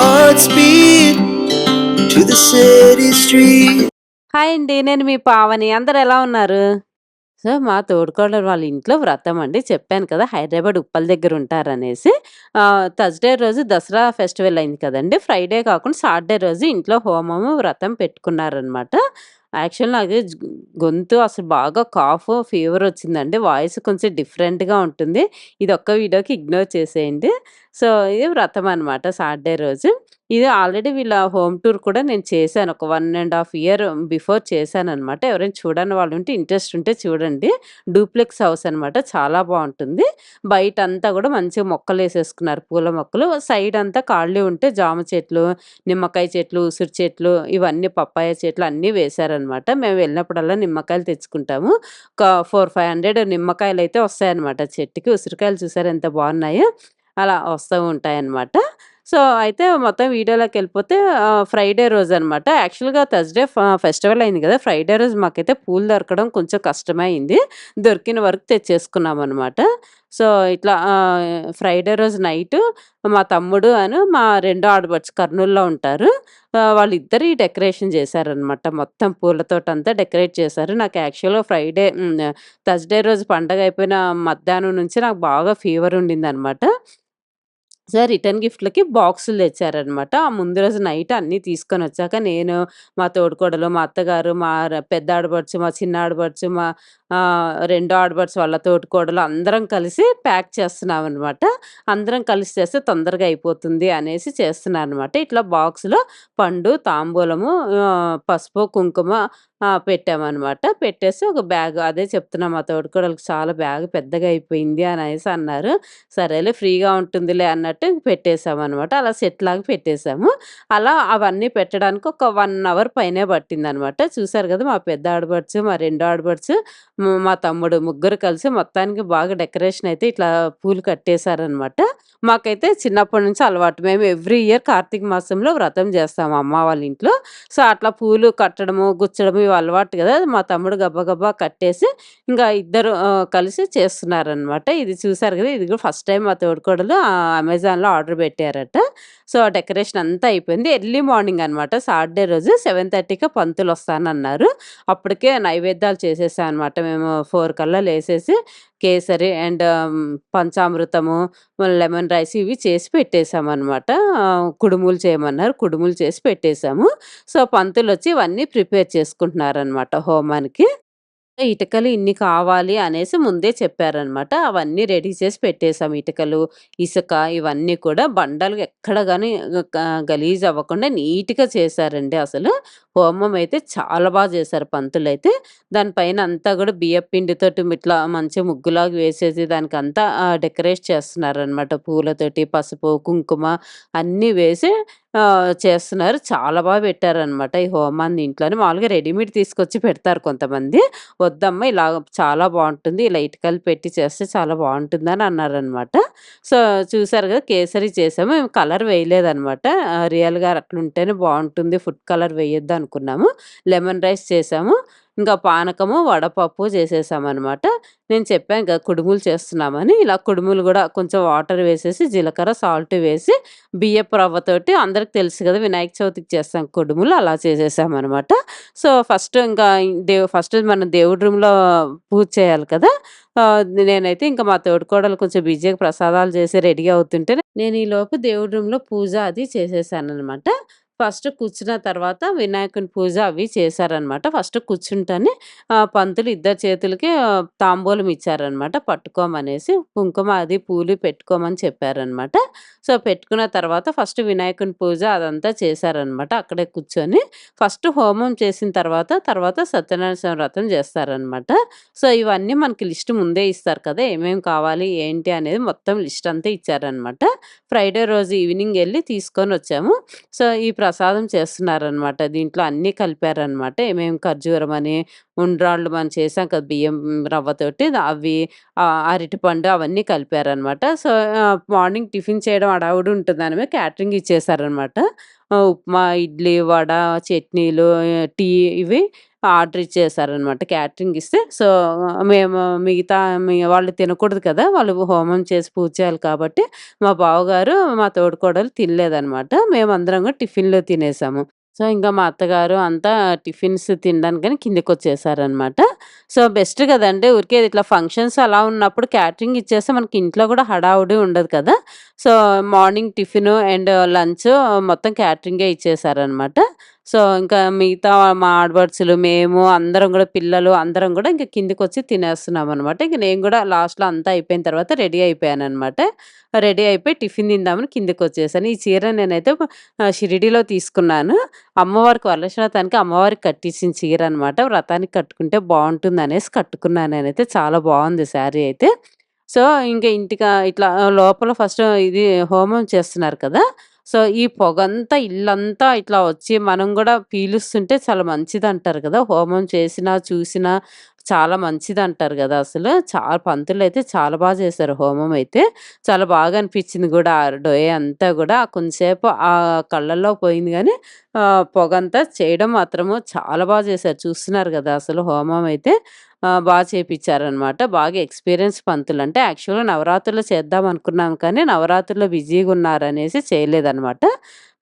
hearts to the city street. Hi అండి. నేను మీ పావని. అందరు ఎలా ఉన్నారు? సో, మా తోడుకోడలు వాళ్ళ ఇంట్లో వ్రతం అండి. చెప్పాను కదా! హైదరాబాద్ ఉప్పల్ దగ్గర ఉంటారనేసి. థర్స్‌డే రోజు దసరా ఫెస్టివల్ అయింది కదండి ఫ్రైడే కాకుండా సాటర్డే రోజు ఇంట్లో హోమము, వ్రతం పెట్టుకున్నారనమాట. యాక్చువల్ నాకు గొంతు అసలు బాగా కాఫ్, ఫీవర్ వచ్చిందండి. వాయిస్ కొంచెం డిఫరెంట్‌గా ఉంటుంది. ఇది ఒక్క వీడియోకి ఇగ్నోర్ చేసేయండి. సో, ఇది వ్రతం అనమాట సాటర్డే రోజు. ఇది ఆల్రెడీ వీళ్ళ హోమ్ టూర్ కూడా నేను చేశాను. ఒక one and half year before చేశాననమాట. ఎవరైనా చూడని వాళ్ళుంటే ఇంట్రెస్ట్ ఉంటే చూడండి. డూప్లెక్స్ హౌస్ అనమాట. చాలా బాగుంటుంది బయట అంతా కూడా మంచిగా మొక్కలు వేసేసుకున్నారు పూల మొక్కలు. సైడ్ అంతా ఖాళీ ఉంటే జామ చెట్లు, నిమ్మకాయ చెట్లు, ఉసిరి చెట్లు ఇవన్నీ పప్పాయ చెట్లు అన్నీ వేశారనమాట. మేము వెళ్ళినప్పుడల్లా నిమ్మకాయలు తెచ్చుకుంటాము. ఒక 4, 500 నిమ్మకాయలైతే వస్తాయన్నమాట చెట్టుకి. ఉసిరికాయలు చూసారు ఎంత బాగున్నాయో అలా వస్తూ ఉంటాయన్నమాట. సో, అయితే మొత్తం వీడియోలోకి వెళ్ళిపోతే ఫ్రైడే రోజు అనమాట యాక్చువల్‌గా థర్స్‌డే ఫెస్టివల్ అయింది కదా ఫ్రైడే రోజు మాకైతే పూలు దొరకడం కొంచెం కష్టమైంది దొరికిన వరకు తెచ్చేసుకున్నామనమాట. సో, ఇట్లా ఫ్రైడే రోజు నైటు మా తమ్ముడు అని మా రెండో ఆడబడ్స్ కర్నూలులో ఉంటారు. వాళ్ళిద్దరు ఈ డెకరేషన్ చేశారనమాట. మొత్తం పూలతోటంతా డెకరేట్ చేశారు. నాకు యాక్చువల్‌గా ఫ్రైడే థర్స్‌డే రోజు పండగ అయిపోయిన మధ్యాహ్నం నుంచి నాకు బాగా ఫీవర్ ఉండిందనమాట. సో, రిటర్న్ గిఫ్ట్‌లకి బాక్సులు తెచ్చారనమాట. ఆ ముందు రోజు నైట్ అన్నీ తీసుకొనొచ్చాక నేను, మా తోడుకోడలు మా అత్తగారు, మా పెద్ద ఆడపడుచు, మా చిన్న ఆడపడుచు, మా రెండో ఆడపడుచు వాళ్ళ తోడుకోడలు అందరం కలిసి ప్యాక్ చేస్తున్నామనమాట. అందరం కలిసి చేస్తే తొందరగా అయిపోతుంది అనేసి చేస్తున్నాననమాట. ఇట్లా బాక్స్‌లో పండు, తాంబూలము, పసుపు, కుంకుమ పెట్టామన్నమాట పెట్టామనమాట. పెట్టేసి ఒక బ్యాగ్ అదే చెప్తున్నా మా తోడికోడలికి చాలా బ్యాగ్ పెద్దగా అయిపోయింది అనేసి అన్నారు. సరేలే ఫ్రీగా ఉంటుందిలే అన్నట్టు పెట్టేసామనమాట. అలా సెట్‌లాగా పెట్టేసాము. అలా అవన్నీ పెట్టడానికి ఒక వన్ అవర్ పైనే పట్టిందనమాట. చూసారు కదా మా పెద్ద ఆడబడుచు మా రెండో ఆడపడుచు, మా తమ్ముడు ముగ్గురు కలిసి మొత్తానికి బాగా డెకరేషన్ అయితే ఇట్లా పూలు కట్టేశారనమాట. మాకైతే చిన్నప్పటి నుంచి అలవాటు. మేము ఎవ్రీ ఇయర్ కార్తీక మాసంలో వ్రతం చేస్తాము అమ్మ వాళ్ళ ఇంట్లో. సో, అట్లా పూలు కట్టడము, గుచ్చడము అలవాటు కదా మా తమ్ముడు గబా కట్టేసి ఇంకా ఇద్దరు కలిసి చేస్తున్నారనమాట. ఇది చూసారు కదా ఇది కూడా ఫస్ట్ టైం మా తోడుకోడలు అమెజాన్‌లో ఆర్డర్ పెట్టారట. సో, డెకరేషన్ అంతా అయిపోయింది. ఎర్లీ మార్నింగ్ అనమాట. సాటర్డే రోజు సెవెన్ థర్టీకి పంతులు వస్తానన్నారు అప్పటికే నైవేద్యాలు చేసేసాం అనమాట. మేము ఫోర్ కల్లా లేసేసి కేసరి అండ్ పంచామృతము, లెమన్ రైస్ ఇవి చేసి పెట్టేశామన్నమాట కుడుములు చేయమన్నారు. కుడుములు చేసి పెట్టేశాము సో, పంతులు వచ్చి ఇవన్నీ ప్రిపేర్ చేసుకుంటున్నారనమాట హోమానికి. ఇటుకలు ఇన్ని కావాలి అనేసి ముందే చెప్పారనమాట. అవన్నీ రెడీ చేసి పెట్టేసాం. ఇటుకలు, ఇసుక ఇవన్నీ కూడా బండలు ఎక్కడ కానీ గలీజ్ అవ్వకుండా నీట్‌గా చేశారండి అసలు. హోమం అయితే చాలా బాగా చేశారు పంతులు అయితే దానిపైన అంతా కూడా బియ్యపు పిండితోటి ఇట్లా మంచి ముగ్గులాగా వేసేసి దానికంతా అంతా డెకరేట్ చేస్తున్నారనమాట. పూలతోటి, పసుపు, కుంకుమ అన్నీ వేసి చేస్తున్నారు. చాలా బాగా పెట్టారనమాట ఈ హోమాన్ని ఇంట్లోనే. మామూలుగా రెడీమేడ్ తీసుకొచ్చి పెడతారు కొంతమంది. వద్దమ్మా ఇలా చాలా బాగుంటుంది ఇలా ఇటుకలు పెట్టి చేస్తే చాలా బావుంటుందని అన్నారనమాట. సో, చూసారు కదా కేసరి చేసాము. మేము కలర్ వేయలేదనమాట. రియల్‌గా అట్లుంటేనే బాగుంటుంది ఫుడ్ కలర్ వేయొద్దనుకున్నాము. లెమన్ రైస్ చేసాము. ఇంకా పానకము, వడపప్పు చేసేసామనమాట. నేను చెప్పాను కదా! కుడుములు చేస్తున్నామని. ఇలా కుడుములు కూడా కొంచెం వాటర్ వేసేసి, జీలకర్ర, సాల్ట్ వేసి, బియ్యపు రవ్వతోటి అందరికి తెలుసు కదా వినాయక చవితికి చేస్తాం కుడుములు అలా చేసేసామనమాట. సో, ఫస్ట్ ఇంకా దేవు ఫస్ట్ మనం దేవుడి రూమ్‌లో పూజ చేయాలి కదా! నేనైతే ఇంకా మా తోడుకోడలు కొంచెం బిజీగా ప్రసాదాలు చేసి రెడీ అవుతుంటే నేను ఈలోపు దేవుడి రూమ్‌లో పూజ అది చేసేసాను అనమాట ఫస్ట్ కూర్చున్న తర్వాత వినాయకుని పూజ అవి చేశారనమాట. ఫస్ట్ కూర్చుంటేనే పంతులు ఇద్దరి చేతులకి తాంబూలం ఇచ్చారనమాట. పట్టుకోమనేసి. కుంకుమ అది పూలు పెట్టుకోమని చెప్పారనమాట. సో, పెట్టుకున్న తర్వాత ఫస్ట్ వినాయకుని పూజ అదంతా చేశారనమాట. అక్కడే కూర్చొని. ఫస్ట్ హోమం చేసిన తర్వాత, తర్వాత సత్యనారాయణ వ్రతం చేస్తారనమాట. సో, ఇవన్నీ మనకి లిస్ట్ ముందే ఇస్తారు కదా! ఏమేమి కావాలి, ఏంటి అనేది మొత్తం లిస్ట్ అంతా ఇచ్చారనమాట. ఫ్రైడే రోజు ఈవినింగ్ తీసుకొని వచ్చాము సో, ఈ ప్రసాదం చేస్తున్నారనమాట. దీంట్లో అన్నీ కలిపారనమాట. ఏమేమి ఖర్జూరమని, ఉండ్రాళ్ళు మనం చేసాం కదా! బియ్యం రవ్వతోటి అవి అరటిపండు అవన్నీ కలిపారనమాట. సో, మార్నింగ్ టిఫిన్ చేయడం అడావుడు ఉంటుందని క్యాటరింగ్ ఇచ్చేసారనమాట. ఉప్మా, ఇడ్లీ, వడ, చట్నీలు, టీ ఇవి ఆర్డర్ ఇచ్చేసారనమాట. క్యాటరింగ్ ఇస్తే సో, మేము మిగతా మీ వాళ్ళు తినకూడదు కదా! వాళ్ళు హోమం చేసి పూజ చేయాలి కాబట్టి, మా బావగారు, మా తోడుకోడలు తినలేదనమాట. మేమందరం కూడా టిఫిన్‌లు తినేసాము. సో, ఇంకా మా అత్తగారు అంతా టిఫిన్స్ తినడానికని కిందకొచ్చేసారనమాట. సో, బెస్ట్ కదండి ఊరికే ఇట్లా ఫంక్షన్స్ అలా ఉన్నప్పుడు క్యాటరింగ్ ఇచ్చేస్తే మనకి ఇంట్లో కూడా హడావుడి ఉండదు కదా! So, morning tiffin and lunch మొత్తం క్యాటరింగే ఇచ్చేసారనమాట. సో, ఇంకా మిగతా మా ఆడపడుచులు, మేము అందరం కూడా పిల్లలు అందరం గూడా ఇంక కిందకొచ్చి తినేస్తున్నామనమాట. ఇంక నేను కూడా లాస్ట్‌లో అంతా అయిపోయిన తర్వాత రెడీ అయిపోయాను అనమాట రెడీ అయిపోయి టిఫిన్ తిందామని కిందకొచ్చేసాను. ఈ చీర నేనైతే షిరిడిలో షిరిడీలో తీసుకున్నాను. అమ్మవారికి వరలక్ష్మతానికి అమ్మవారికి కట్టించిన చీర అనమాట. వ్రతానికి కట్టుకుంటే బాగుంటుంది అనేసి కట్టుకున్నాను నేనైతే. చాలా బాగుంది శారీ అయితే. సో, ఇంకా ఇంటికా ఇట్లా లోపల ఫస్ట్ ఇది హోమం చేస్తున్నారు కదా! సో, ఈ పొగంతా ఇల్లంతా ఇట్లా వచ్చి మనం కూడా పీలుస్తుంటే చాలా మంచిది అంటారు కదా! హోమం చేసినా, చూసినా చాలా మంచిది అంటారు కదా అసలు. చాలా పంతులు అయితే చాలా బాగా చేశారు హోమం అయితే. చాలా బాగా అనిపించింది కూడా ఆ డొయ్ అంతా కూడా కొంసేపు ఆ కళ్ళల్లో పోయింది కానీ పొగంతా చేయడం మాత్రము చాలా బాగా చేశారు. చూస్తున్నారు కదా అసలు హోమం అయితే. బాగా బా చేపిచ్చారనమాట. బాగా ఎక్స్‌పీరియన్స్ పంతులు. అంటే యాక్చువల్‌గా నవరాత్రుల్లో చేద్దాం అనుకున్నాం కానీ, నవరాత్రుల్లో బిజీగున్నారనేసి చేయలేదనమాట.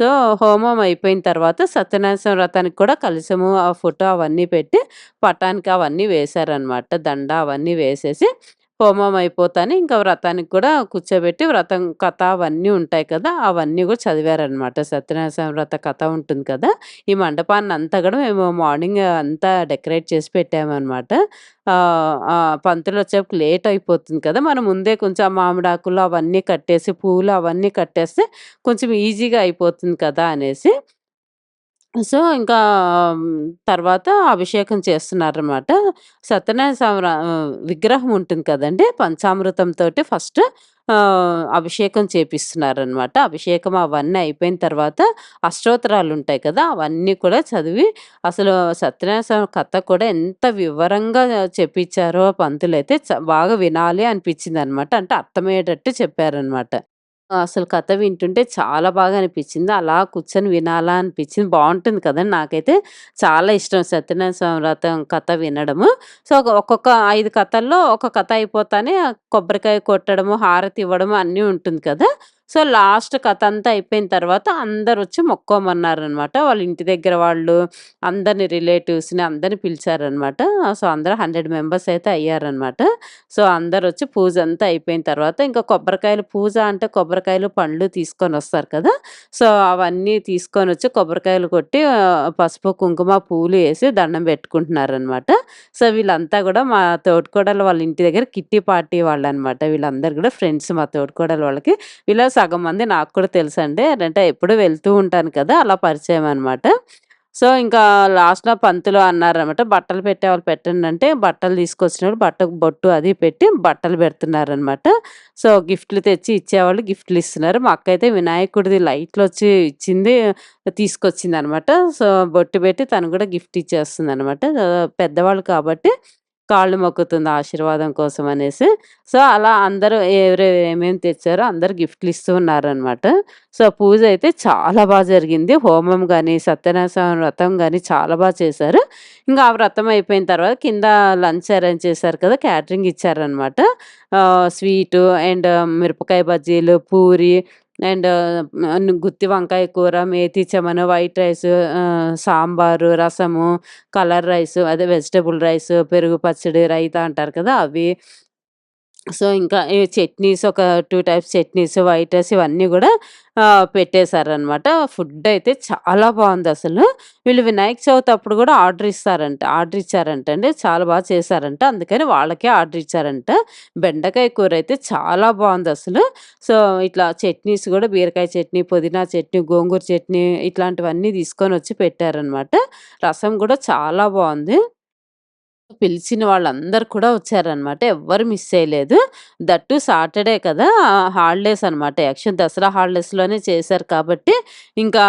సో, హోమం అయిపోయిన తర్వాత సత్యనారాయణ వ్రతానికి కూడా కలశము, ఆ ఫోటో అవన్నీ పెట్టి పటానికి అవన్నీ వేశారనమాట. దండ అవన్నీ వేసేసి హోమం అయిపోతానే ఇంకా వ్రతానికి కూడా కూర్చోబెట్టి వ్రతం కథ అవన్నీ ఉంటాయి కదా! అవన్నీ కూడా చదివారనమాట. సత్యనారాయణ వ్రత కథ ఉంటుంది కదా! ఈ మండపాన్ని అంతా కూడా మేము మార్నింగ్ అంతా డెకరేట్ చేసి పెట్టామనమాట. పంతులు వచ్చేపు లేట్ అయిపోతుంది కదా! మనం ముందే కొంచెం మామిడాకులు అవన్నీ కట్టేసి, పూలు అవన్నీ కట్టేస్తే కొంచెం ఈజీగా అయిపోతుంది కదా! అనేసి సో, ఇంకా తర్వాత అభిషేకం చేస్తున్నారనమాట. సత్యనారాయణ స్వామి విగ్రహం ఉంటుంది కదండి పంచామృతంతోటి ఫస్ట్ అభిషేకం చేపిస్తున్నారనమాట. అభిషేకం అవన్నీ అయిపోయిన తర్వాత అష్టోత్తరాలుంటాయి కదా! అవన్నీ కూడా చదివి అసలు సత్యనారాయణ స్వామి కథ కూడా ఎంత వివరంగా చెప్పించారో పంతులు చ బాగా వినాలి అనిపించింది అనమాట అంటే అర్థమయ్యేటట్టు చెప్పారనమాట. అసలు కథ వింటుంటే చాలా బాగా అనిపించింది. అలా కూర్చొని వినాలా అనిపించింది. బాగుంటుంది కదండి నాకైతే చాలా ఇష్టం సత్యనారాయణ స్వామి వ్రతం కథ వినడము. సో, ఒక్కొక్క ఐదు కథల్లో ఒక కథ అయిపోతానే కొబ్బరికాయ కొట్టడము, హారతి ఇవ్వడము అన్నీ ఉంటుంది కదా! సో, లాస్ట్ కథ అంతా అయిపోయిన తర్వాత అందరొచ్చి మొక్కోమన్నారనమాట. వాళ్ళ ఇంటి దగ్గర వాళ్ళు, అందరిని రిలేటివ్స్‌ని అందరిని పిలిచారనమాట. సో, అందరూ 100 మెంబర్స్ అయితే అయ్యారనమాట. సో, అందరు వచ్చి పూజ అంతా అయిపోయిన తర్వాత ఇంకా కొబ్బరికాయలు పూజ అంటే కొబ్బరికాయలు, పండ్లు తీసుకొని వస్తారు కదా! సో, అవన్నీ తీసుకొని వచ్చి కొబ్బరికాయలు కొట్టి పసుపు, కుంకుమ, పూలు వేసి దండం పెట్టుకుంటున్నారనమాట. సో, వీళ్ళంతా కూడా మా తోడికోడలు వాళ్ళ ఇంటి దగ్గర కిట్టి పార్టీ వాళ్ళు అనమాట వీళ్ళందరూ కూడా ఫ్రెండ్స్ మా తోడికోడలు వాళ్ళకి. వీళ్ళ సగం మంది నాకు కూడా తెలుసండి. అంటే ఎప్పుడూ వెళ్తూ ఉంటాను కదా! అలా పరిచయం అనమాట. సో, ఇంకా లాస్ట్‌లో పంతులు అన్నారనమాట. బట్టలు పెట్టే వాళ్ళు పెట్టండి అంటే బట్టలు తీసుకొచ్చినప్పుడు బట్టకు బొట్టు అది పెట్టి బట్టలు పెడుతున్నారనమాట. సో, గిఫ్ట్‌లు తెచ్చి ఇచ్చేవాళ్ళు గిఫ్ట్‌లు ఇస్తున్నారు. మా అక్కయితే వినాయకుడిది లైట్‌లొచ్చి ఇచ్చింది తీసుకొచ్చింది అనమాట సో, బొట్టు పెట్టి తను కూడా గిఫ్ట్ ఇచ్చేస్తుంది అనమాట పెద్దవాళ్ళు కాబట్టి కాళ్ళు మొక్కుతుంది ఆశీర్వాదం కోసం అనేసి. సో, అలా అందరూ ఎవరెవరు ఏమేమి తెచ్చారో అందరూ గిఫ్ట్‌లు ఇస్తూ ఉన్నారనమాట. సో, పూజ అయితే చాలా బాగా జరిగింది. హోమం కానీ సత్యనారాయణ వ్రతం కానీ చాలా బాగా చేశారు. ఇంకా ఆ వ్రతం అయిపోయిన తర్వాత కింద లంచ్ అరేంజ్ చేశారు కదా! క్యాటరింగ్ ఇచ్చారనమాట. స్వీటు అండ్ మిరపకాయ బజ్జీలు, పూరి అండ్ గుత్తి వంకాయ కూర, మేతి చెమను, వైట్ రైస్, సాంబారు, రసము, కలర్ రైసు అదే వెజిటబుల్ రైసు, పెరుగు పచ్చడి, రైతా అంటారు కదా! అవి. సో, ఇంకా ఈ చట్నీస్ ఒక two types chutneys, white rice ఇవన్నీ కూడా పెట్టేశారనమాట. ఫుడ్ అయితే చాలా బాగుంది అసలు వీళ్ళు వినాయక చవితి అప్పుడు కూడా ఆర్డర్ ఇస్తారంట. ఆర్డర్ ఇచ్చారంట అండి చాలా బాగా చేశారంట. అందుకని వాళ్ళకే ఆర్డర్ ఇచ్చారంట. బెండకాయ కూర అయితే చాలా బాగుంది అసలు సో, ఇట్లా చట్నీస్ కూడా బీరకాయ చట్నీ, పుదీనా చట్నీ, గోంగూర చట్నీ ఇట్లాంటివన్నీ తీసుకొని వచ్చి పెట్టారనమాట. రసం కూడా చాలా బాగుంది పిలిచిన వాళ్ళందరూ కూడా వచ్చారనమాట. ఎవ్వరు మిస్ చేయలేదు. దట్ టూ సాటర్‌డే కదా! హాలిడేస్ అనమాట. యాక్చువల్ దసరా హాలిడేస్‌లోనే చేశారు కాబట్టి, ఇంకా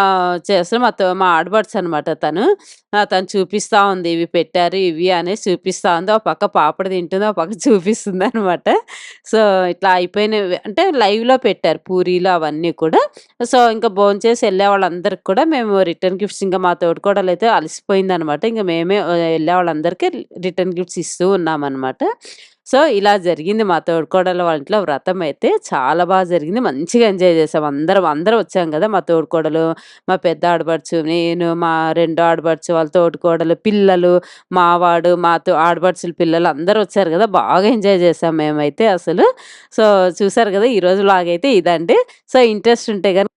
చేస్తే మా తో మా ఆడబడ్స్ అనమాట తను. తను చూపిస్తూ ఉంది. ఇవి పెట్టారు, ఇవి అనేసి చూపిస్తూ ఉంది. ఒక పక్క పాపడ తింటుంది. ఒక పక్క చూపిస్తుంది అనమాట సో, ఇట్లా అయిపోయినవి అంటే లైవ్‌లో పెట్టారు పూరీలు అవన్నీ కూడా. సో, ఇంకా భోంచేసి వెళ్ళే వాళ్ళందరికి కూడా మేము రిటర్న్ గిఫ్ట్స్ ఇంకా మా తోడికోడలైతే అలసిపోయిందనమాట. ఇంకా మేమే వెళ్ళే వాళ్ళందరికీ రిటర్న్ గిఫ్ట్స్ ఇస్తూ ఉన్నామన్నమాట సో, ఇలా జరిగింది మా తోడుకోడల వాళ్ళ ఇంట్లో వ్రతం అయితే. చాలా బాగా జరిగింది. మంచిగా ఎంజాయ్ చేసాం. అందరం, అందరం వచ్చాం కదా మా తోడుకోడలు మా పెద్ద ఆడపడుచు, నేను, మా రెండో ఆడపడుచు, వాళ్ళ తోడుకోడలు పిల్లలు, మావాడు మాతో మా తో ఆడపడుచుల పిల్లలు అందరూ వచ్చారు కదా బాగా ఎంజాయ్ చేసాం మేమైతే అసలు. సో, చూసారు కదా ఈరోజు లాగైతే అయితే ఇదండి. సో, ఇంట్రెస్ట్ ఉంటే గనుక